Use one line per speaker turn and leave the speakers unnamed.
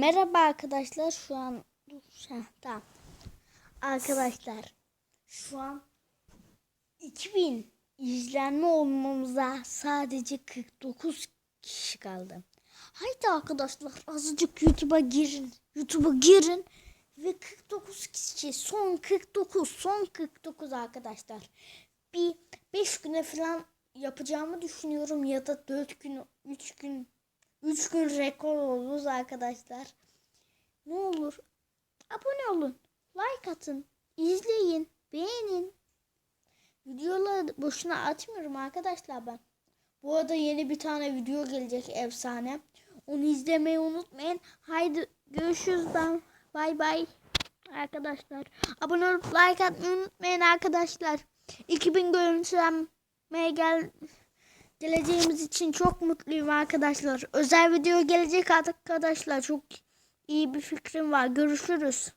merhaba arkadaşlar. Şu an Heh, tamam. Arkadaşlar şu an 2000 izlenme olmamıza sadece 49 kişi kaldı. Haydi arkadaşlar azıcık YouTube'a girin. YouTube'a girin ve 49 kişi son 49 son 49 arkadaşlar. Bir 5 güne falan yapacağımı düşünüyorum ya da 4 gün 3 gün 3 gün rekor oluruz arkadaşlar. Ne olur abone olun, like atın, izleyin, beğenin. Videoları boşuna atmıyorum arkadaşlar ben. Bu arada yeni bir tane video gelecek efsane. Onu izlemeyi unutmayın. Haydi görüşürüz ben. Bay bay arkadaşlar. Abone olup like atmayı unutmayın arkadaşlar. 2000 görüntülenmeye gel geleceğimiz için çok mutluyum arkadaşlar. Özel video gelecek arkadaşlar. Çok iyi bir fikrim var. Görüşürüz.